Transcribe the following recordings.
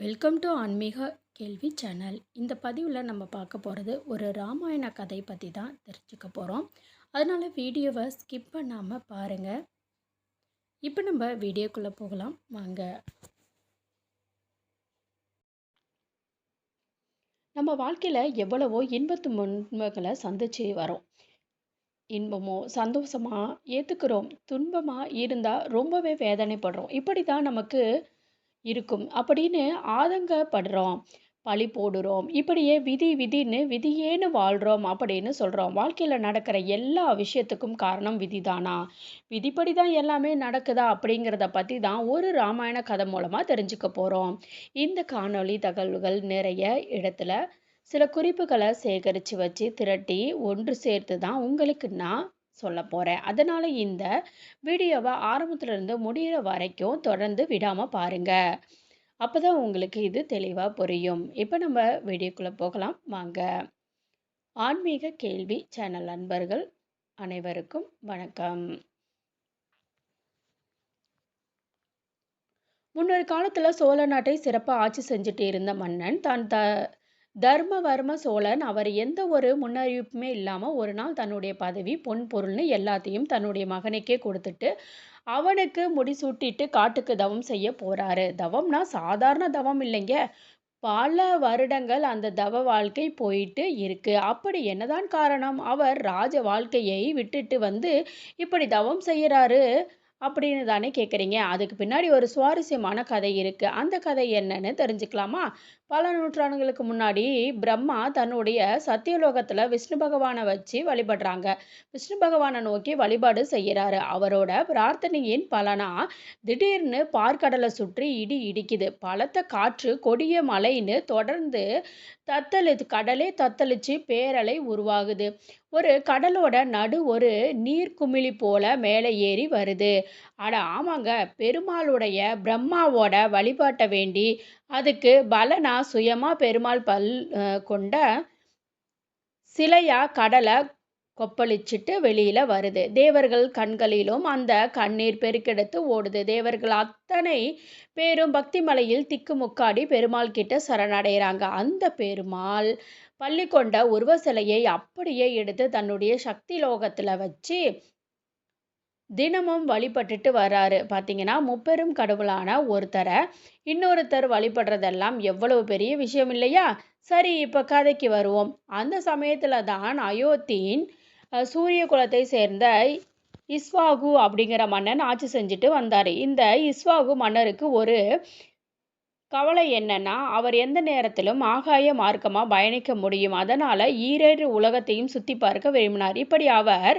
Welcome to ஆன்மீக கேள்வி channel இந்த பதிவில் நம்ம பார்க்க போகிறது ஒரு ராமாயண கதை பற்றி தான் தெரிஞ்சுக்க போகிறோம் அதனால் வீடியோவை ஸ்கிப் பண்ணாமல் பாருங்கள் இப்போ நம்ம வீடியோக்குள்ளே போகலாம். வாங்க. நம்ம வாழ்க்கையில் எவ்வளவோ இன்பத்து முன்பங்களை சந்திச்சு வரோம். இன்பமோ சந்தோஷமா ஏற்றுக்கிறோம் துன்பமாக இருந்தால் ரொம்பவே வேதனைப்படுறோம். இப்படி தான் நமக்கு இருக்கும். அப்படின்னு ஆதங்கப்படுறோம். பழி போடுறோம். இப்படியே விதி விதின்னு விதியேன்னு வாழ்கிறோம் அப்படின்னு சொல்கிறோம் வாழ்க்கையில் நடக்கிற எல்லா விஷயத்துக்கும் காரணம் விதிதானா? விதிப்படி தான் எல்லாமே நடக்குதா அப்படிங்கிறத பற்றி தான் ஒரு ராமாயண கதை மூலமாக தெரிஞ்சுக்க போகிறோம் இந்த காணொளி தகவல்கள் நிறைய இடத்துல சில குறிப்புகளை சேகரித்து வச்சு திரட்டி ஒன்று சேர்த்து தான் உங்களுக்கு நான் சொல்ல போகிறேன் அதனால் இந்த வீடியோவை ஆரம்பத்துலேருந்து முடிகிற வரைக்கும் தொடர்ந்து விடாமல் பாருங்கள் அப்போ தான் உங்களுக்கு இது தெளிவாக புரியும். இப்போ நம்ம வீடியோக்குள்ளே போகலாம். வாங்க. ஆன்மீக கேள்வி சேனல் நண்பர்கள் அனைவருக்கும் வணக்கம். முன்னொரு காலத்தில் சோழ நாட்டை சிறப்பாக ஆட்சி செஞ்சுட்டு இருந்த மன்னன் தான் த தர்மவர்ம சோழன் அவர் எந்த ஒரு முன்னறிவிப்புமே இல்லாமல் ஒரு நாள் தன்னுடைய பதவி பொன் பொருள்னு எல்லாத்தையும் தன்னுடைய மகனுக்கே கொடுத்துட்டு அவனுக்கு முடிசூட்டிட்டு காட்டுக்கு தவம் செய்ய போறாரு. தவம்னா சாதாரண தவம் இல்லைங்க. பல வருடங்கள் அந்த தவ வாழ்க்கை போயிட்டு இருக்கு. அப்படி என்னதான் காரணம்? அவர் ராஜ வாழ்க்கையை விட்டுட்டு வந்து இப்படி தவம் செய்கிறாரு அப்படின்னு தானே கேட்குறீங்க அதுக்கு பின்னாடி ஒரு சுவாரஸ்யமான கதை இருக்குது அந்த கதை என்னன்னு தெரிஞ்சுக்கலாமா? பல நூற்றாண்டுகளுக்கு முன்னாடி பிரம்மா தன்னுடைய சத்தியலோகத்தில் விஷ்ணு பகவானை வச்சு வழிபடுறாங்க. விஷ்ணு பகவானை நோக்கி வழிபாடு செய்கிறாரு அவரோட பிரார்த்தனையின் பலனா திடீர்னு பார்க்கடலை சுற்றி இடி இடிக்குது. பலத்த காற்று கொடிய மலைன்னு தொடர்ந்து தத்தளி கடலே தத்தளிச்சு பேரலை உருவாகுது. ஒரு கடலோட நடு ஒரு நீர்க்குமிழி போல மேலே ஏறி வருது. அட ஆமாங்க. பெருமாளுடைய பிரம்மாவோட வழிபாட்டை வேண்டி அதுக்கு பலனா சுயமாக பெருமாள் பல் கொண்ட சிலையா கடலை கொப்பளிச்சிட்டு வெளியில வருது. தேவர்கள் கண்களிலும் அந்த கண்ணீர் பெருக்கெடுத்து ஓடுது. தேவர்கள் அத்தனை பேரும் பக்தி மலையில் திக்கு முக்காடி பெருமாள் கிட்ட சரணடைகிறாங்க. அந்த பெருமாள் பள்ளி கொண்ட உருவ சிலையை அப்படியே எடுத்து தன்னுடைய சக்தி லோகத்தில் வச்சு தினமும் வழிபட்டுட்டு வராரு. பார்த்தீங்கன்னா முப்பெரும் கடவுளான ஒருத்தரை இன்னொருத்தர் வழிபடுறதெல்லாம் எவ்வளவு பெரிய விஷயம் இல்லையா? சரி இப்போ கதைக்கு வருவோம். அந்த சமயத்தில் தான் அயோத்தியின் சூரிய குலத்தை சேர்ந்த இஸ்வாகு அப்படிங்கிற மன்னன் ஆட்சி செஞ்சுட்டு வந்தார். இந்த இஸ்வாகு மன்னருக்கு ஒரு கவலை என்னன்னா அவர் எந்த நேரத்திலும் ஆகாய மார்க்கமாக பயணிக்க முடியும். அதனால் ஈரேழு உலகத்தையும் சுற்றி பார்க்க விரும்பினார். இப்படி அவர்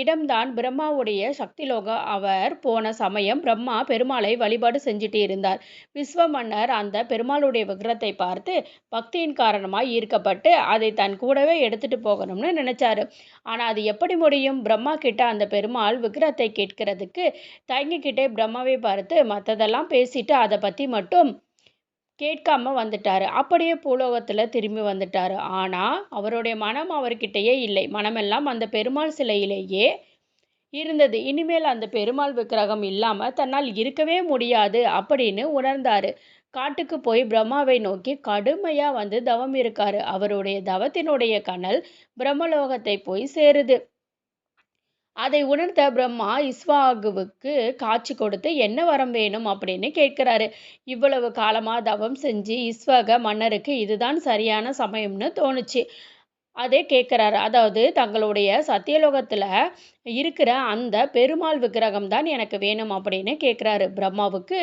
இடம்தான் பிரம்மாவுடைய சக்திலோக அவர் போன சமயம் பிரம்மா பெருமாளை வழிபாடு செஞ்சுட்டு இருந்தார். விஸ்வ மன்னர் அந்த பெருமாளுடைய விக்கிரத்தை பார்த்து பக்தியின் காரணமாக ஈர்க்கப்பட்டு அதை தன் கூடவே எடுத்துட்டு போகணும்னு நினைச்சாரு. ஆனால் அது எப்படி முடியும்? பிரம்மா கிட்ட அந்த பெருமாள் விக்கிரத்தை கேட்கறதுக்கு தயங்கிக்கிட்டே பிரம்மாவை பார்த்து மற்றதெல்லாம் பேசிட்டு அதை பற்றி மட்டும் கேட்காம வந்துட்டாரு. அப்படியே பூலோகத்தில் திரும்பி வந்துட்டாரு. ஆனால் அவருடைய மனம் அவர்கிட்டயே இல்லை. மனமெல்லாம் அந்த பெருமாள் சிலையிலேயே இருந்தது. இனிமேல் அந்த பெருமாள் விக்கிரகம் இல்லாமல் தன்னால் இருக்கவே முடியாது அப்படின்னு உணர்ந்தார். காட்டுக்கு போய் பிரம்மாவை நோக்கி கடுமையாக வந்து தவம் இருக்காரு. அவருடைய தவத்தினுடைய கனல் பிரம்மலோகத்தை போய் சேருது. அதை உணர்ந்த பிரம்மா இஸ்வாகுவுக்கு காட்சி கொடுத்து என்ன வரம் வேணும்? அப்படின்னு கேட்கிறாரு. இவ்வளவு காலமாக தவம் செஞ்சு இஸ்வாக மன்னருக்கு இதுதான் சரியான சமயம்னு தோணுச்சு. அதே கேட்குறாரு. அதாவது தங்களுடைய சத்தியலோகத்தில் இருக்கிற அந்த பெருமாள் விக்கிரகம் தான் எனக்கு வேணும் அப்படின்னு கேட்குறாரு பிரம்மாவுக்கு.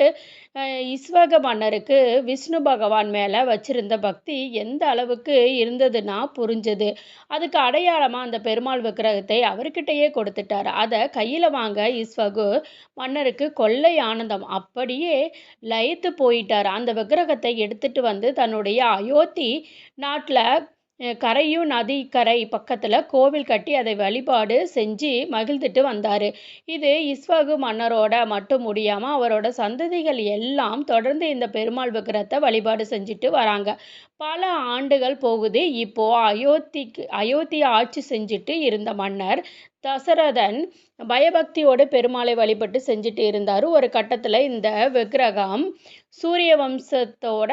இஸ்வக மன்னருக்கு விஷ்ணு பகவான் மேலே வச்சிருந்த பக்தி எந்த அளவுக்கு இருந்ததுன்னா புரிஞ்சது. அதுக்கு அடையாளமாக அந்த பெருமாள் விக்கிரகத்தை அவர்கிட்டயே கொடுத்துட்டார். அதை கையில் வாங்க இஸ்வகு மன்னருக்கு கொள்ளை ஆனந்தம். அப்படியே லயித்து போயிட்டார். அந்த விக்கிரகத்தை எடுத்துட்டு வந்து தன்னுடைய அயோத்தி நாட்டில் கரையும் நதிக்கரை பக்கத்தில் கோவில் கட்டி அதை வழிபாடு செஞ்சு மகிழ்ந்துட்டு வந்தார். இது இஸ்வாகு மன்னரோட மட்டும் முடியாமல் அவரோட சந்ததிகள் எல்லாம் தொடர்ந்து இந்த பெருமாள் விக்கிரத்தை வழிபாடு செஞ்சுட்டு வராங்க. பல ஆண்டுகள் போகுது. இப்போ அயோத்திக்கு அயோத்தியை ஆட்சி செஞ்சுட்டு இருந்த மன்னர் தசரதன் பயபக்தியோடு பெருமாளை வழிபட்டு செஞ்சுட்டு இருந்தார். ஒரு கட்டத்தில் இந்த விக்கிரகம் சூரிய வம்சத்தோட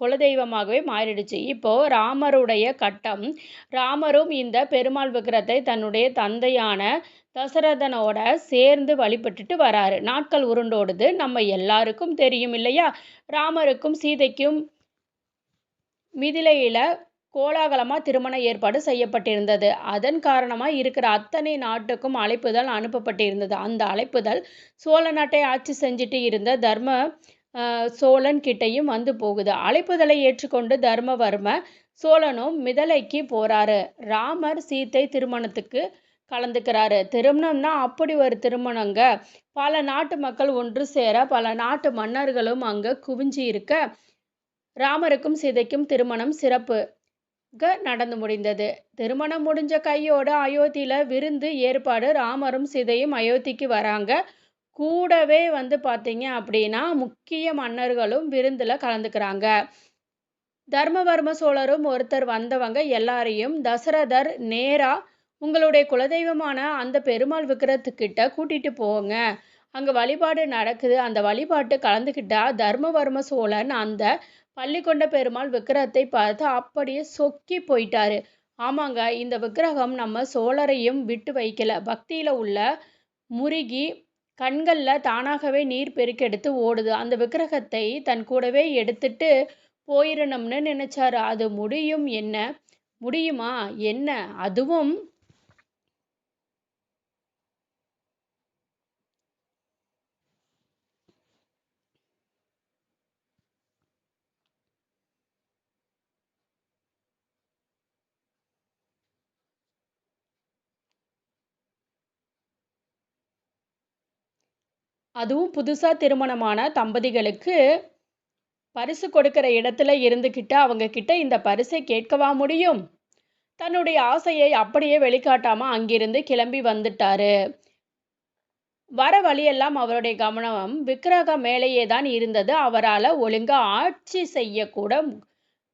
குலதெய்வமாகவே மாறிடுச்சு. இப்போ ராமருடைய கட்டம் ராமரும் இந்த பெருமாள் விக்கிரத்தை தன்னுடைய தந்தையான தசரதனோட சேர்ந்து வழிபட்டுட்டு வராரு. நாட்கள் உருண்டோடுது. நம்ம எல்லாருக்கும் தெரியும் இல்லையா? ராமருக்கும் சீதைக்கும் மிதிலையில் கோலாகலமாக திருமண ஏற்பாடு செய்யப்பட்டிருந்தது. அதன் காரணமாக இருக்கிற அத்தனை நாட்டுக்கும் அழைப்புதல் அனுப்பப்பட்டிருந்தது. அந்த அழைப்புதல் சோழ நாட்டை ஆட்சி செஞ்சுட்டு இருந்த தர்ம சோழன் கிட்டையும் வந்து போகுது. அழைப்புதலை ஏற்றுக்கொண்டு தர்மவர்ம சோழனும் மிதலைக்கு போறாரு. ராமர் சீத்தை திருமணத்துக்கு கலந்துக்கிறாரு. திருமணம்னா அப்படி ஒரு திருமணங்க. பல நாட்டு மக்கள் ஒன்று சேர பல நாட்டு மன்னர்களும் அங்கே குவிஞ்சு இருக்க ராமருக்கும் சீதைக்கும் திருமணம் சிறப்பு. நடந்து முடிந்தது. திருமணம் முடிஞ்ச கையோடு அயோத்தியில் விருந்து ஏற்பாடு ராமரும் சீதையும் அயோத்திக்கு வராங்க. கூடவே வந்து பார்த்தீங்க அப்படின்னா முக்கிய மன்னர்களும் விருந்தில் கலந்துக்கிறாங்க. தர்மவர்ம சோழரும் ஒருத்தர் வந்தவங்க எல்லாரையும் தசரதர் நேரா உங்களுடைய குலதெய்வமான அந்த பெருமாள் விக்கிரத்துக்கிட்ட கூட்டிட்டு போங்க. அங்கே வழிபாடு நடக்குது. அந்த வழிபாட்டு கலந்துக்கிட்டா தர்மவர்ம சோழன் அந்த பள்ளிக்கொண்ட பெருமாள் விக்கிரகத்தை பார்த்து அப்படியே சொக்கி போயிட்டாரு. ஆமாங்க இந்த விக்கிரகம் நம்ம சோழரையும் விட்டு வைக்கல. பக்தியில் உள்ள முருகி கண்களில் தானாகவே நீர் பெருக்கெடுத்து ஓடுது. அந்த விக்கிரகத்தை தன் கூடவே எடுத்துட்டு போயிடணும்னு நினச்சாரு. அது முடியும் என்ன? முடியுமா? என்ன? அதுவும் அதுவும் புதுசாக திருமணமான தம்பதிகளுக்கு பரிசு கொடுக்கிற இடத்துல இருந்துக்கிட்டு அவங்க கிட்ட இந்த பரிசை கேட்கவா முடியும்? தன்னுடைய ஆசையை அப்படியே வெளிக்காட்டாமல் அங்கிருந்து கிளம்பி வந்துட்டாரு. வர வழியெல்லாம் அவருடைய கவனம். விக்கிரகம் மேலேயே தான் இருந்தது. அவரால் ஒழுங்காக ஆட்சி செய்யக்கூட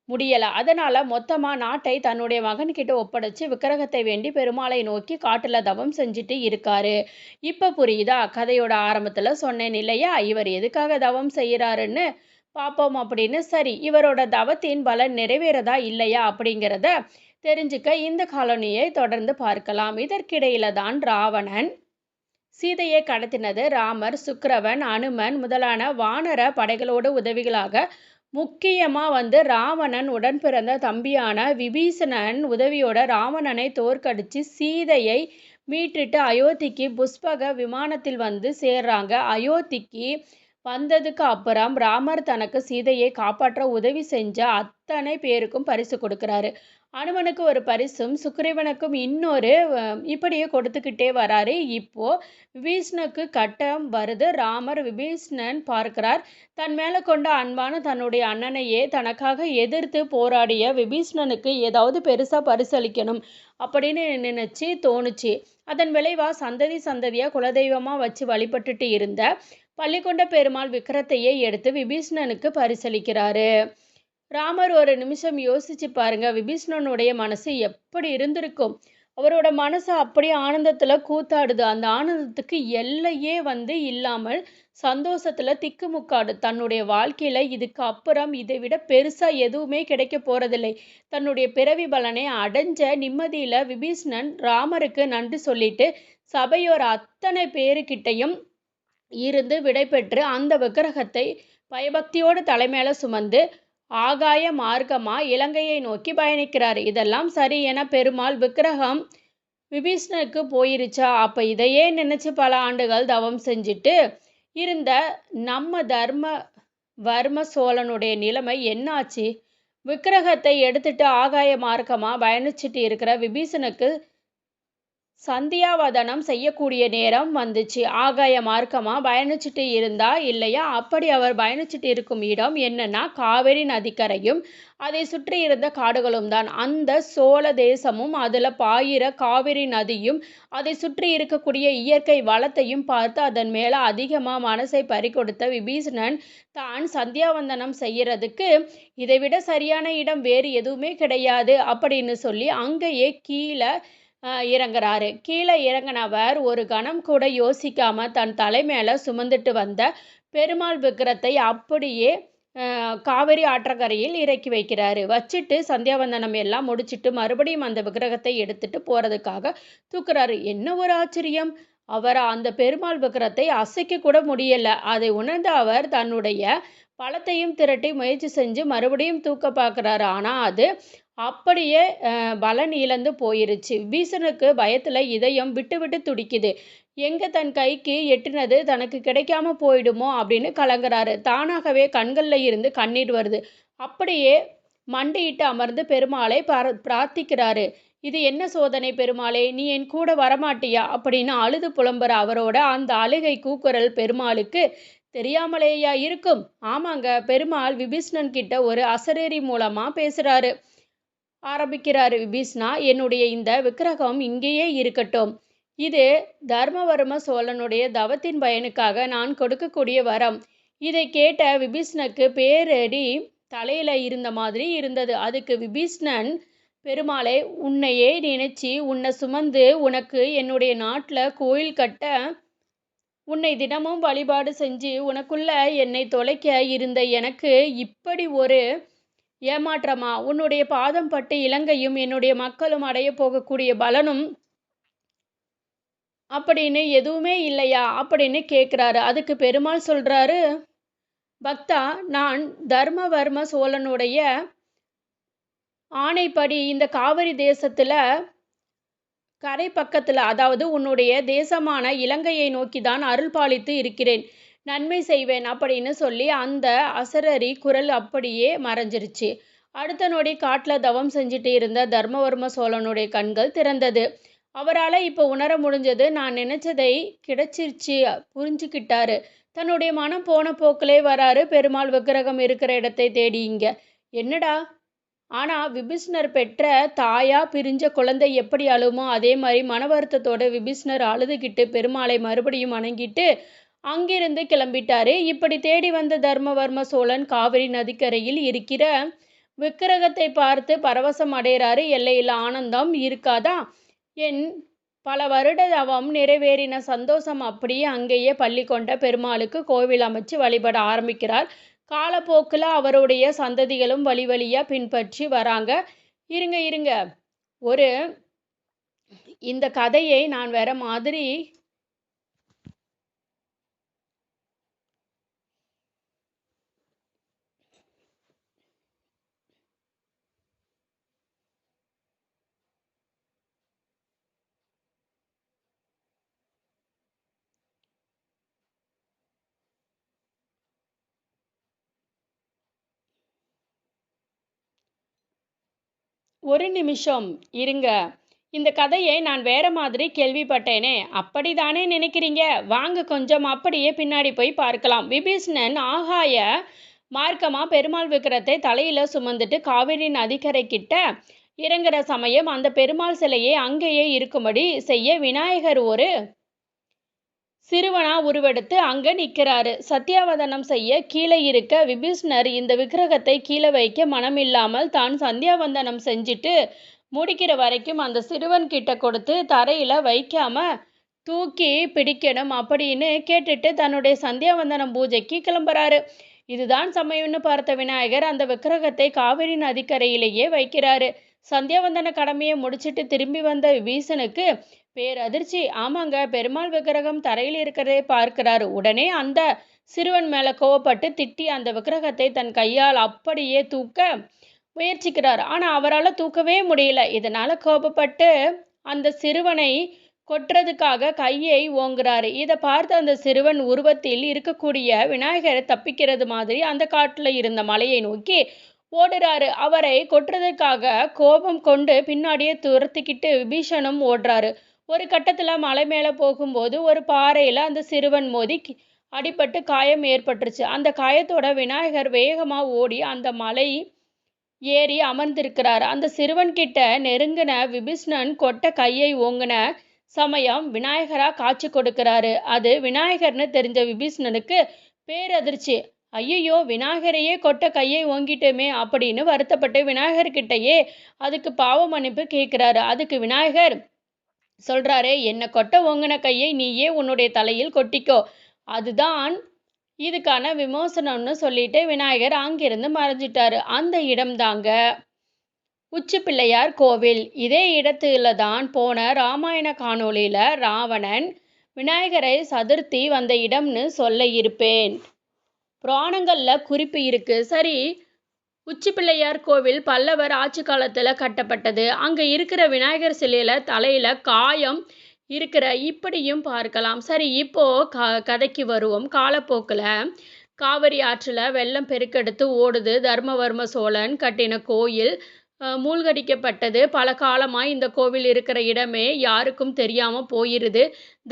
முடியலை. அதனால் மொத்தமாக நாட்டை தன்னுடைய மகன்கிட்ட ஒப்படைச்சு விக்கிரகத்தை வேண்டி பெருமாளை நோக்கி காட்டில் தவம் செஞ்சுட்டு இருக்காரு. இப்போ புரியுதா? கதையோட ஆரம்பத்தில் சொன்னேன் இல்லையா? இவர் எதுக்காக தவம் செய்கிறாருன்னு பார்ப்போம் அப்படின்னு. சரி இவரோட தவத்தின் பலன் நிறைவேறதா இல்லையா அப்படிங்கிறத தெரிஞ்சுக்க இந்த காலனியை தொடர்ந்து பார்க்கலாம். இதற்கிடையில தான் ராவணன் சீதையை கடத்தினது. ராமர் சுக்கிரவன் அனுமன் முதலான வானர படைகளோடு உதவிகளாக முக்கியமாக வந்து ராவணன் உடன் பிறந்த தம்பியான விபீஷணன் உதவியோட ராவணனை தோற்கடிச்சு சீதையை மீட்டுட்டு அயோத்திக்கு புஷ்பக விமானத்தில் வந்து சேர்றாங்க. அயோத்திக்கு வந்ததுக்கு அப்புறம் ராமர் தனக்கு சீதையை காப்பாற்ற உதவி செஞ்ச அத்தனை பேருக்கும் பரிசு கொடுக்குறாரு. அனுமனுக்கு ஒரு பரிசும் சுக்ரீவனுக்கும் இன்னொரு இப்படியே கொடுத்துக்கிட்டே வராரு. இப்போ விபீஷ்ணுக்கு கட்டம் வருது. ராமர் விபீஷ்ணன் பார்க்கிறார். தன் மேலே கொண்ட அன்பான தன்னுடைய அண்ணனையே தனக்காக எதிர்த்து போராடிய விபீஷ்ணனுக்கு ஏதாவது பெருசாக பரிசளிக்கணும் அப்படின்னு நினச்சி தோணுச்சு. அதன் விளைவா சந்ததி சந்ததியாக குலதெய்வமாக வச்சு வழிபட்டுட்டு இருந்த பள்ளிக்கொண்ட பெருமாள் விக்கிரத்தையே எடுத்து விபீஷ்ணனுக்கு பரிசளிக்கிறாரு. ராமர் ஒரு நிமிஷம் யோசிச்சு பாருங்க. விபீஷ்ணனுடைய மனசு எப்படி இருந்திருக்கும்? அவரோட மனசு அப்படியே ஆனந்தத்தில் கூத்தாடுது. அந்த ஆனந்தத்துக்கு எல்லையே வந்து இல்லாமல் சந்தோஷத்தில் திக்குமுக்காடு. தன்னுடைய வாழ்க்கையில் இதுக்கு அப்புறம் இதை விட பெருசாக எதுவுமே கிடைக்க போகிறதில்லை தன்னுடைய பிறவி பலனை அடைஞ்ச நிம்மதியில் விபீஷ்ணன் ராமருக்கு நன்றி சொல்லிட்டு சபையோர் அத்தனை பேருக்கிட்டையும் இருந்து விடைபெற்று அந்த விக்கிரகத்தை பயபக்தியோடு தலைமையில சுமந்து ஆகாய மார்க்கமா இலங்கையை நோக்கி பயணிக்கிறார். இதெல்லாம் சரி என பெருமாள் விக்கிரகம் விபீஷ்ணனுக்கு போயிருச்சா? அப்போ இதையே நினச்சி பல ஆண்டுகள் தவம் செஞ்சுட்டு இருந்த நம்ம தர்ம வர்ம சோழனுடைய நிலைமை என்னாச்சு? விக்கிரகத்தை எடுத்துட்டு ஆகாய மார்க்கமாக பயணிச்சுட்டு இருக்கிற விபீஷனுக்கு சந்தியாவதனம் செய்யக்கூடிய நேரம் வந்துச்சு. ஆகாய மார்க்கமாக பயணிச்சுட்டு இருந்தா இல்லையா? அப்படி அவர் பயணிச்சுட்டு இருக்கும் இடம் என்னன்னா காவேரி நதிக்கரையும் அதை சுற்றி இருந்த காடுகளும் தான். அந்த சோழ தேசமும் அதில் பாயிற காவிரி நதியும் அதை சுற்றி இருக்கக்கூடிய இயற்கை வளத்தையும் பார்த்து அதன் மேலே அதிகமாக மனசை பறிகொடுத்த விபீஷணன் தான் சந்தியாவந்தனம் செய்யறதுக்கு இதை விட சரியான இடம் வேறு எதுவுமே கிடையாது அப்படின்னு சொல்லி அங்கேயே கீழே இறங்குறாரு. கீழே இறங்கினவர் ஒரு கணம் கூட யோசிக்காம தன் தலை மேலே சுமந்துட்டு வந்த பெருமாள் விக்கிரத்தை அப்படியே காவிரி ஆற்றங்கரையில் இறக்கி வைக்கிறாரு. வச்சுட்டு சந்தியாவந்தனம் எல்லாம் முடிச்சுட்டு மறுபடியும் அந்த விக்கிரகத்தை எடுத்துட்டு போறதுக்காக தூக்குறாரு. என்ன ஒரு ஆச்சரியம்? அவர் அந்த பெருமாள் விக்கிரத்தை அசைக்க கூட முடியல. அதை உணர்ந்த அவர் தன்னுடைய பழத்தையும் திரட்டி முயற்சி செஞ்சு மறுபடியும் தூக்க பார்க்குறாரு. ஆனால் அது அப்படியே பலன் இழந்து போயிருச்சு. பீசனுக்கு பயத்தில் இதயம் விட்டு விட்டு துடிக்குது. எங்கே தன் கைக்கு எட்டினது தனக்கு கிடைக்காம போயிடுமோ அப்படின்னு கலங்குறாரு. தானாகவே கண்களில் இருந்து கண்ணீர் வருது. அப்படியே மண்டியிட்டு அமர்ந்து பெருமாளை பிரார்த்திக்கிறாரு. இது என்ன சோதனை பெருமாளே? நீ என் கூட வரமாட்டியா? அப்படின்னு அழுது புலம்புற அவரோட அந்த அழுகை கூக்குரல் பெருமாளுக்கு தெரியாமலேயா இருக்கும்? ஆமாங்க பெருமாள் விபீஷ்ணன் கிட்ட ஒரு அசரேரி மூலமா பேசுறாரு. ஆரம்பிக்கிறாரு விபீஷ்ணா என்னுடைய இந்த விக்கிரகம் இங்கேயே இருக்கட்டும். இது தர்மவர்ம சோழனுடைய தவத்தின் பயனுக்காக நான் கொடுக்கக்கூடிய வரம். இதை கேட்ட விபீஷ்ணனுக்கு பேரடி தலையில இருந்த மாதிரி இருந்தது. அதுக்கு விபீஷ்ணன் பெருமாளை உன்னையே நினைச்சி உன்னை சுமந்து உனக்கு என்னுடைய நாட்டில் கோயில் கட்ட உன்னை தினமும் வழிபாடு செஞ்சு உனக்குள்ள என்னை தொலைக்க இருந்த எனக்கு இப்படி ஒரு ஏமாற்றமா? உன்னுடைய பாதம் பட்டு இலங்கையும் என்னுடைய மக்களும் அடைய போகக்கூடிய பலனும் அப்படின்னு எதுவுமே இல்லையா? அப்படின்னு கேட்குறாரு அதுக்கு பெருமாள் சொல்கிறாரு பக்தா நான் தர்மவர்ம சோழனுடைய ஆணைப்படி இந்த காவிரி தேசத்தில் கரை பக்கத்தில் அதாவது உன்னுடைய தேசமான இலங்கையை நோக்கி தான் அருள் பாலித்து இருக்கிறேன். நன்மை செய்வேன் அப்படின்னு சொல்லி அந்த அசரரி குரல் அப்படியே மறைஞ்சிருச்சு. அடுத்த நொடி காட்டில் தவம் செஞ்சுட்டு இருந்த தர்மவர்ம சோழனுடைய கண்கள் திறந்தது. அவரால் இப்போ உணர முடிஞ்சது நான் நினைச்சதை கிடைச்சிருச்சு புரிஞ்சுக்கிட்டாரு. தன்னுடைய மனம் போன போக்கிலே வராரு பெருமாள் விக்கிரகம் இருக்கிற இடத்தை தேடிங்க என்னடா ஆனால் விபீஷ்ணர் பெற்ற தாயா பிரிஞ்ச குழந்தை எப்படி அழுமோ அதே மாதிரி மன வருத்தத்தோட விபீஷ்ணர் அழுதுகிட்டு பெருமாளை மறுபடியும் வணங்கிட்டு அங்கிருந்து கிளம்பிட்டாரு. இப்படி தேடி வந்த தர்மவர்ம சோழன் காவிரி நதிக்கரையில் இருக்கிற விக்கிரகத்தை பார்த்து பரவசம் அடைகிறாரு. எல்லையில் ஆனந்தம் இருக்காதா? என் பல வருட தவம் நிறைவேறின சந்தோஷம் அப்படியே அங்கேயே பள்ளி கொண்ட பெருமாளுக்கு கோவில் அமைச்சு வழிபட ஆரம்பிக்கிறார். காலப்போக்கில் அவருடைய சந்ததிகளும் வழி வழியாக பின்பற்றி வராங்க. இருங்க இருங்க. ஒரு இந்த கதையை நான் வேற மாதிரி ஒரு நிமிஷம் இருங்க. இந்த கதையை நான் வேற மாதிரி கேள்விப்பட்டேனே. அப்படிதானே நினைக்கிறீங்க? வாங்க கொஞ்சம் அப்படியே பின்னாடி போய் பார்க்கலாம். விபீஷ்ணன் ஆகாய மார்க்கமா பெருமாள் விக்கிரத்தை தலையில சுமந்துட்டு காவிரி நதிக்கரை கிட்ட இறங்குற சமயம் அந்த பெருமாள் சிலையை அங்கேயே இருக்கும்படி செய்ய விநாயகர் ஒரு சிறுவனா உருவெடுத்து அங்க நிற்கிறாரு சத்தியாவதனம் செய்ய கீழே இருக்க விபீஷ்ணர் இந்த விக்கிரகத்தை கீழே வைக்க மனமில்லாமல் தான் சந்தியாவந்தனம் செஞ்சுட்டு முடிக்கிற வரைக்கும் அந்த சிறுவன் கிட்ட கொடுத்து தரையில வைக்காம தூக்கி பிடிக்கணும் அப்படின்னு கேட்டுட்டு தன்னுடைய சந்தியாவந்தனம் பூஜைக்கு கிளம்புறாரு. இதுதான் சமயம்னு பார்த்த விநாயகர் அந்த விக்கிரகத்தை காவிரி நதிக்கரையிலேயே வைக்கிறாரு. சந்தியாவந்தன கடமையை முடிச்சிட்டு திரும்பி வந்த விபீஷனுக்கு பேரதிர்ச்சி. ஆமாங்க பெருமாள் விக்கிரகம் தரையில் இருக்கிறதே பார்க்கிறாரு. உடனே அந்த சிறுவன் மேலே கோவப்பட்டு திட்டி அந்த விக்கிரகத்தை தன் கையால் அப்படியே தூக்க முயற்சிக்கிறார். ஆனால் அவரால் தூக்கவே முடியல. இதனால் கோபப்பட்டு அந்த சிறுவனை கொட்டுறதுக்காக கையை ஓங்குறாரு. இதை பார்த்து அந்த சிறுவன் உருவத்தில் இருக்கக்கூடிய விநாயகரை தப்பிக்கிறது மாதிரி அந்த காட்டில் இருந்த மலையை நோக்கி ஓடுறாரு. அவரை கொட்டுறதுக்காக கோபம் கொண்டு பின்னாடியே துரத்திக்கிட்டு விபீஷணும் ஓடுறாரு. ஒரு கட்டத்தில் மலை மேலே போகும்போது ஒரு பாறையில் அந்த சிறுவன் மோதி அடிபட்டு காயம் ஏற்பட்டுருச்சு. அந்த காயத்தோட விநாயகர் வேகமாக ஓடி அந்த மலை ஏறி அமர்ந்திருக்கிறார். அந்த சிறுவன் கிட்ட நெருங்கின விபீஷ்ணன் கொட்ட கையை ஓங்கின சமயம் விநாயகரா காட்சி கொடுக்கிறாரு. அது விநாயகர்னு தெரிஞ்ச விபீஷ்ணனுக்கு பேரதிர்ச்சி. ஐயையோ விநாயகரையே கொட்ட கையை ஓங்கிட்டோமே அப்படின்னு வருத்தப்பட்டு விநாயகர்கிட்டயே அதுக்கு பாவ மன்னிப்பு கேட்குறாரு. அதுக்கு விநாயகர் சொல்கிறாரே என்னை கொட்ட ஒங்கின கையை நீயே உன்னுடைய தலையில் கொட்டிக்கோ. அதுதான் இதுக்கான விமோசனம்னு சொல்லிட்டு விநாயகர் அங்கிருந்து மறைஞ்சிட்டாரு. அந்த இடம்தாங்க உச்சி பிள்ளையார் கோவில். இதே இடத்துல தான் போன ராமாயண காணொளியில ராவணன் விநாயகரை சதுர்த்தி வந்த இடம்னு சொல்ல இருப்பேன். புராணங்களில் குறிப்பு இருக்கு. சரி உச்சி பிள்ளையார் கோவில் பல்லவர் ஆட்சி காலத்தில் கட்டப்பட்டது. அங்கே இருக்கிற விநாயகர் சிலையில் தலையில் காயம் இருக்கிற இப்படியும் பார்க்கலாம். சரி இப்போது க கதைக்கு வருவோம். காலப்போக்கில் காவிரி ஆற்றில் வெள்ளம் பெருக்கெடுத்து ஓடுது தர்மவர்ம சோழன் கட்டின கோயில். மூழ்கடிக்கப்பட்டது. பல காலமாக இந்த கோவில் இருக்கிற இடமே யாருக்கும் தெரியாமல் போயிருது.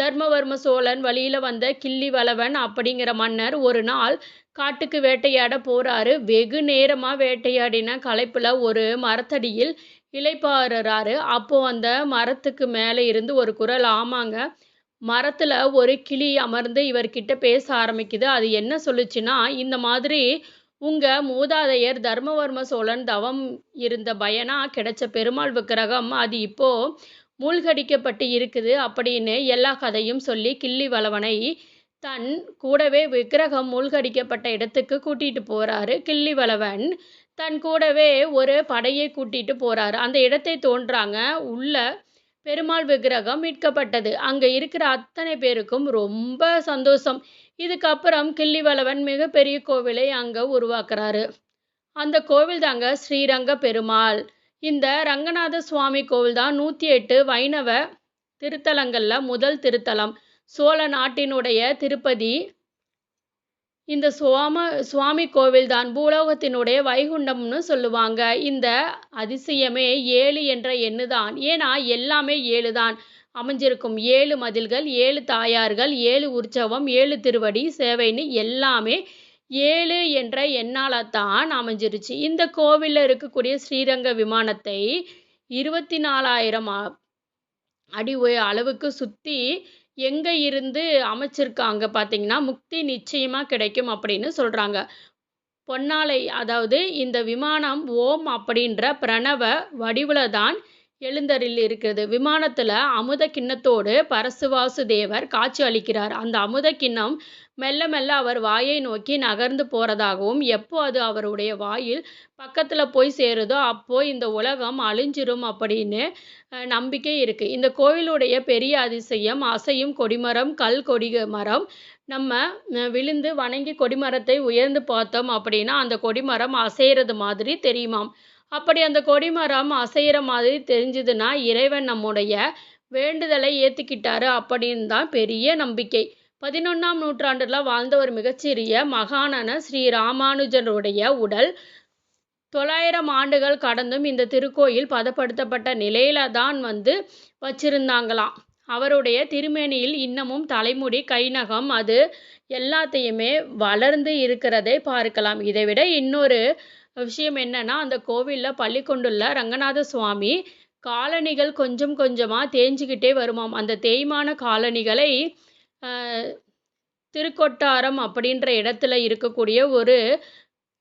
தர்மவர்ம சோழன் வழியில் வந்த கிள்ளிவளவன் அப்படிங்கிற மன்னர் ஒரு நாள் காட்டுக்கு வேட்டையாட போகிறாரு வெகு நேரமாக வேட்டையாடின களைப்பில் ஒரு மரத்தடியில் இலைப்பாறுறாரு. அப்போது அந்த மரத்துக்கு மேலே இருந்து ஒரு குரல் ஆமாங்க மரத்தில் ஒரு கிளி அமர்ந்து இவர்கிட்ட பேச ஆரம்பிக்குது. அது என்ன சொல்லுச்சுன்னா இந்த மாதிரி உங்கள் மூதாதையர் தர்மவர்ம சோழன் தவம் இருந்த பயனா கிடைச்ச பெருமாள் விக்கிரகம்? அது இப்போ மூழ்கடிக்கப்பட்டு இருக்குது அப்படின்னு எல்லா கதையும் சொல்லி கிள்ளி வளவனை தன் கூடவே விக்கிரகம் மூழ்கடிக்கப்பட்ட இடத்துக்கு கூட்டிட்டு போறாரு. கிள்ளி வளவன் தன் கூடவே ஒரு படையை கூட்டிட்டு போறாரு. அந்த இடத்தை தோன்றாங்க உள்ள பெருமாள் விக்கிரகம் மீட்கப்பட்டது. அங்க இருக்கிற அத்தனை பேருக்கும் ரொம்ப சந்தோஷம். இதுக்கப்புறம் கிள்ளிவளவன் மிகப்பெரிய கோவிலை அங்க உருவாக்குறாரு. அந்த கோவில் தாங்க ஸ்ரீரங்க பெருமாள் இந்த ரங்கநாத சுவாமி கோவில் தான் நூற்றி எட்டு வைணவ திருத்தலங்கள்ல முதல் திருத்தலம். சோழ நாட்டினுடைய திருப்பதி. இந்த சுவாம சுவாமி கோவில் தான் பூலோகத்தினுடைய வைகுண்டம்னு சொல்லுவாங்க. இந்த அதிசயமே ஏழு என்ற எண்ணு தான் ஏன்னா எல்லாமே ஏழு தான் அமைஞ்சிருக்கும். ஏழு மதில்கள் ஏழு தாயார்கள் ஏழு உற்சவம் ஏழு திருவடி சேவைன்னு எல்லாமே ஏழு என்ற எண்ணால தான் அமைஞ்சிருச்சு. இந்த கோவிலில் இருக்கக்கூடிய ஸ்ரீரங்க விமானத்தை இருபத்தி நாலாயிரம் அடி உய- அளவுக்கு சுற்றி எங்கே இருந்து அமைச்சிருக்காங்க பார்த்தீங்கன்னா முக்தி நிச்சயமாக கிடைக்கும் அப்படின்னு சொல்கிறாங்க பொன்னாலை அதாவது இந்த விமானம் ஓம் அப்படின்ற பிரணவ வடிவில் தான் எழுந்தருளி இருக்கிறது. விமானத்துல அமுத கிண்ணத்தோடு பரசுவாசு தேவர் காட்சி அளிக்கிறார். அந்த அமுத கிண்ணம் மெல்ல மெல்ல அவர் வாயை நோக்கி நகர்ந்து போறதாகவும் எப்போ அது அவருடைய வாயில் பக்கத்துல போய் சேருதோ அப்போ இந்த உலகம் அழிஞ்சிரும் அப்படின்னு நம்பிக்கை இருக்கு. இந்த கோவிலுடைய பெரிய அதிசயம் அசையும் கொடிமரம் கல் கொடி மரம் நம்ம விழுந்து வணங்கி கொடிமரத்தை உயர்ந்து பார்த்தோம் அப்படின்னா அந்த கொடிமரம் அசைறது மாதிரி தெரியுமாம். அப்படி அந்த கொடிமரம் அசைகிற மாதிரி தெரிஞ்சதுன்னா இறைவன் நம்முடைய வேண்டுதலை ஏற்றுக்கிட்டாரு அப்படின்னு தான் பெரிய நம்பிக்கை. பதினொன்றாம் நூற்றாண்டில் வாழ்ந்த ஒரு மிகச்சிறிய மகானான ஸ்ரீ ராமானுஜருடைய உடல் தொள்ளாயிரம் ஆண்டுகள் கடந்தும் இந்த திருக்கோயில் பதப்படுத்தப்பட்ட நிலையில தான் வந்து வச்சிருந்தாங்களாம். அவருடைய திருமேனியில் இன்னமும் தலைமுடி கைநகம் அது எல்லாத்தையுமே வளர்ந்து இருக்கிறதை பார்க்கலாம். இதை விட இன்னொரு விஷயம் என்னன்னா அந்த கோவில்ல பள்ளி கொண்டுள்ள ரங்கநாத சுவாமி காலணிகள் கொஞ்சம் கொஞ்சமா தேஞ்சிக்கிட்டே வருமாம். அந்த தேய்மான காலணிகளை ஆஹ், திருக்கொட்டாரம் அப்படின்ற இடத்துல இருக்கக்கூடிய ஒரு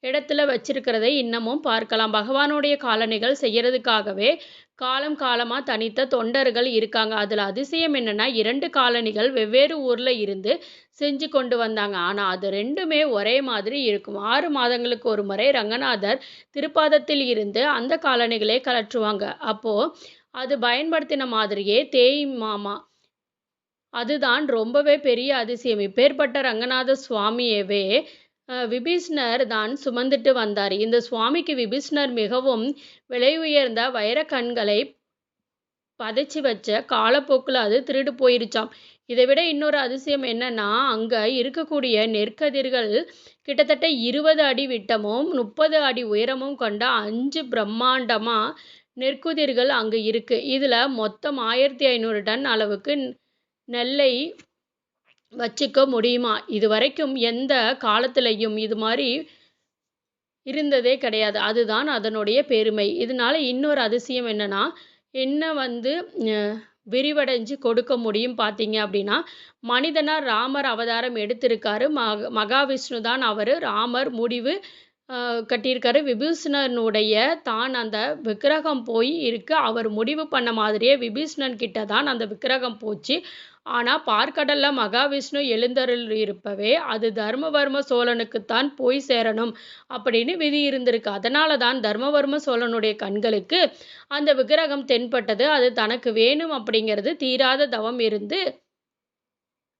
இடத்துல வச்சிருக்கிறதை இன்னமும் பார்க்கலாம். பகவானுடைய காலணிகள் செய்யறதுக்காகவே காலம் காலமாக தனித்த தொண்டர்கள் இருக்காங்க. அதில் அதிசயம் என்னென்னா இரண்டு காலணிகள் வெவ்வேறு ஊரில் இருந்து செஞ்சு கொண்டு வந்தாங்க. ஆனால் அது ரெண்டுமே ஒரே மாதிரி இருக்கும். ஆறு மாதங்களுக்கு ஒரு முறை ரங்கநாதர் திருப்பாதத்தில் இருந்து அந்த காலணிகளை கலற்றுவாங்க. அப்போது அது பயன்படுத்தின மாதிரியே தேய் மாமா அதுதான் ரொம்பவே பெரிய அதிசயம். இப்பேற்பட்ட ரங்கநாத சுவாமியவே விபீஷ்ணர் தான் சுமந்துட்டு வந்தார். இந்த சுவாமிக்கு விபீஷ்ணர் மிகவும் விலை உயர்ந்த வைரக் கண்களை பதைச்சி வச்ச காலப்போக்கில் அது திருடு போயிருச்சாம். இதை விட இன்னொரு அதிசயம் என்னன்னா அங்கே இருக்கக்கூடிய நெற்கதிர்கள் கிட்டத்தட்ட இருபது அடி விட்டமும் முப்பது அடி உயரமும் கொண்ட அஞ்சு பிரம்மாண்டமாக நெற்குதிர்கள் அங்கே இருக்குது இதில் மொத்தம் ஆயிரத்தி ஐநூறு டன் அளவுக்கு நெல்லை வச்சுக்க முடியுமா? இது வரைக்கும் எந்த காலத்திலையும் இது மாதிரி இருந்ததே கிடையாது. அதுதான் அதனுடைய பெருமை. இதனால இன்னொரு அதிசயம் என்னென்னா என்ன வந்து விரிவடைஞ்சு கொடுக்க முடியும் பார்த்தீங்க அப்படின்னா மனிதனாக ராமர் அவதாரம் எடுத்திருக்காரு. மக மகாவிஷ்ணு தான் அவர். ராமர் முடிவு கட்டியிருக்காரு. விபீஷணனுடைய தான் அந்த விக்கிரகம் போய் இருக்கு. அவர் முடிவு பண்ண மாதிரியே விபீஷணன் கிட்ட தான் அந்த விக்கிரகம் போச்சு. ஆனால் பார்க்கடல்ல மகாவிஷ்ணு எழுந்தருள் இருப்பவே அது தர்மவர்ம சோழனுக்குத்தான் போய் சேரணும் அப்படின்னு விதி இருந்திருக்கு. அதனால தான் தர்மவர்ம சோழனுடைய கண்களுக்கு அந்த விக்கிரகம் தென்பட்டது. அது தனக்கு வேணும் அப்படிங்கிறது தீராத தவம் இருந்து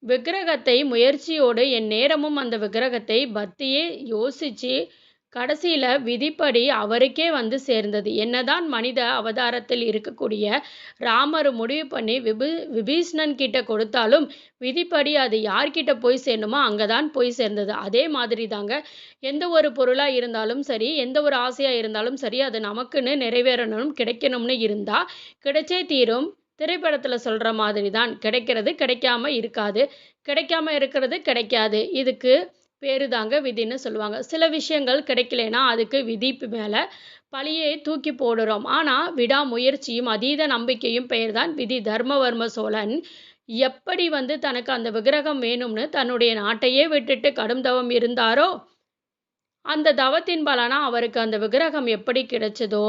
விக்கிரகத்தை முயற்சியோடு என் நேரமும் அந்த விக்கிரகத்தை பக்தியே யோசிச்சு கடைசியில் விதிப்படி அவருக்கே வந்து சேர்ந்தது. என்னதான் மனித அவதாரத்தில் இருக்கக்கூடிய ராமர் முடிவு பண்ணி விபு விபீஷ்ணன் கிட்ட கொடுத்தாலும் விதிப்படி அது யார்கிட்ட போய் சேரணுமோ அங்கே தான் போய் சேர்ந்தது. அதே மாதிரி தாங்க எந்த ஒரு பொருளாக இருந்தாலும் சரி எந்த ஒரு ஆசையாக இருந்தாலும் சரி அது நமக்குன்னு நிறைவேறணும் கிடைக்கணும்னு இருந்தால் கிடைச்சே தீரும். திரைப்படத்தில் சொல்கிற மாதிரி தான் கிடைக்கிறது கிடைக்காம இருக்காது. கிடைக்காம இருக்கிறது கிடைக்காது. இதுக்கு பேரு தாங்க விதின்னு சொல்லுவாங்க. சில விஷயங்கள் கிடைக்கலனா அதுக்கு விதி மேலே பழியை தூக்கி போடுறோம். ஆனால் விடாமுயற்சியும் அதீத நம்பிக்கையும் பெயர் தான் விதி. தர்மவர்ம சோழன் எப்படி வந்து தனக்கு அந்த விக்கிரகம் வேணும்னு தன்னுடைய நாட்டையே விட்டுட்டு கடும் தவம் இருந்தாரோ அந்த தவத்தின் பலனா அவருக்கு அந்த விக்கிரகம் எப்படி கிடைச்சதோ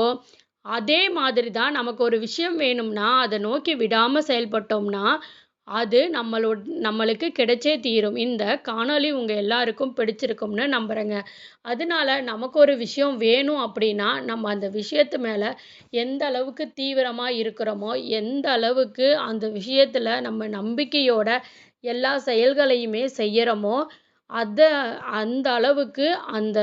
அதே மாதிரி தான் நமக்கு ஒரு விஷயம் வேணும்னா அதை நோக்கி விடாமல் செயல்பட்டோம்னா அது நம்மளோட நம்மளுக்கு கிடைச்சே தீரும். இந்த காணொளி உங்கள் எல்லாருக்கும் பிடிச்சிருக்கும்னு நம்புகிறேங்க அதனால நமக்கு ஒரு விஷயம் வேணும் அப்படின்னா நம்ம அந்த விஷயத்து மேலே எந்த அளவுக்கு தீவிரமாக இருக்கிறோமோ எந்த அளவுக்கு அந்த விஷயத்தில் நம்ம நம்பிக்கையோட எல்லா செயல்களையுமே செய்கிறோமோ அதை அந்த அளவுக்கு அந்த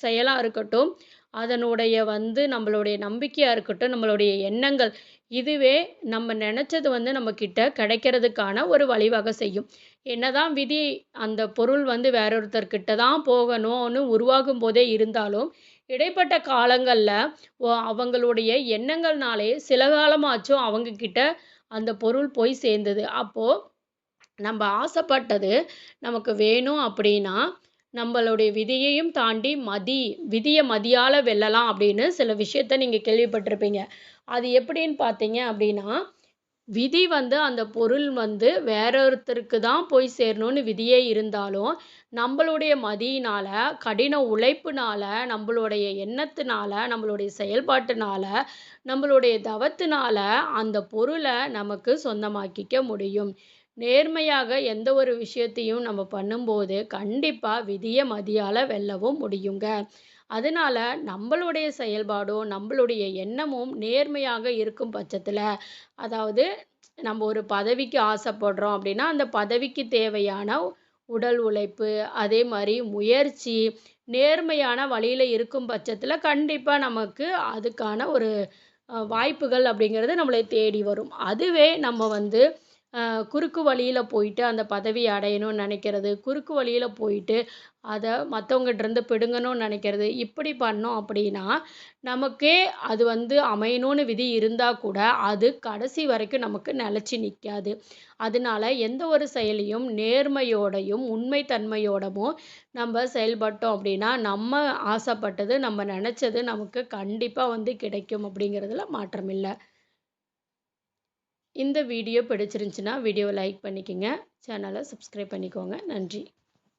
செயலாக இருக்கட்டும் அதனுடைய வந்து நம்மளுடைய நம்பிக்கையாக இருக்கட்டும் நம்மளுடைய எண்ணங்கள் இதுவே நம்ம நினச்சது வந்து நம்மக்கிட்ட கிடைக்கிறதுக்கான ஒரு வழிவகை செய்யும். என்னதான் விதி அந்த பொருள் வந்து வேறொருத்தர்கிட்ட தான் போகணும்னு உருவாகும் போதே இருந்தாலும் இடைப்பட்ட காலங்களில் அவங்களுடைய எண்ணங்கள்னாலே சில காலமாச்சும் அவங்கக்கிட்ட அந்த பொருள் போய் சேர்ந்தது. அப்போது நம்ம ஆசைப்பட்டது நமக்கு வேணும் அப்படின்னா நம்மளுடைய விதியையும் தாண்டி மதி விதியை மதியால் வெல்லலாம் அப்படின்னு சில விஷயத்த நீங்கள் கேள்விப்பட்டிருப்பீங்க. அது எப்படின்னு பார்த்தீங்க அப்படின்னா விதி வந்து அந்த பொருள் வந்து வேற ஒருத்தருக்கு தான் போய் சேரணும்னு விதியே இருந்தாலும் நம்மளுடைய மதியினால் கடின உழைப்புனால நம்மளுடைய எண்ணத்தினால நம்மளுடைய செயல்பாட்டினால நம்மளுடைய தவத்தினால அந்த பொருளை நமக்கு சொந்தமாக்கிக்க முடியும். நேர்மையாக எந்த ஒரு விஷயத்தையும் நம்ம பண்ணும்போது கண்டிப்பாக விதியை மதியால் வெல்லவும் முடியுங்க. அதனால நம்மளுடைய செயல்பாடும் நம்மளுடைய எண்ணமும் நேர்மையாக இருக்கும் பட்சத்தில் அதாவது நம்ம ஒரு பதவிக்கு ஆசைப்படுறோம் அப்படின்னா அந்த பதவிக்கு தேவையான உடல் உழைப்பு அதே மாதிரி முயற்சி நேர்மையான வழியில் இருக்கும் பட்சத்தில் கண்டிப்பாக நமக்கு அதுக்கான ஒரு வாய்ப்புகள் அப்படிங்கிறது நம்மளை தேடி வரும். அதுவே நம்ம வந்து குறுக்கு வழியில் போயிட்டு அந்த பதவி அடையணும்னு நினைக்கிறது. குறுக்கு வழியில் போயிட்டு அதை மற்றவங்ககிட்டருந்து பிடுங்கணும்னு நினைக்கிறது. இப்படி பண்ணோம் அப்படின்னா நமக்கே அது வந்து அமையணும்னு விதி இருந்தால் கூட அது கடைசி வரைக்கும் நமக்கு நிலச்சி நிற்காது அதனால எந்த ஒரு செயலையும் நேர்மையோடையும் உண்மைத்தன்மையோடவும் நம்ம செயல்பட்டோம் அப்படின்னா நம்ம ஆசைப்பட்டது நம்ம நினச்சது நமக்கு கண்டிப்பாக வந்து கிடைக்கும் அப்படிங்கிறதுல மாற்றமில்லை. இந்த வீடியோ பிடிச்சிருந்துச்சின்னா வீடியோவை லைக் பண்ணிக்கோங்க. சேனலை சப்ஸ்கிரைப் பண்ணிக்கோங்க. நன்றி.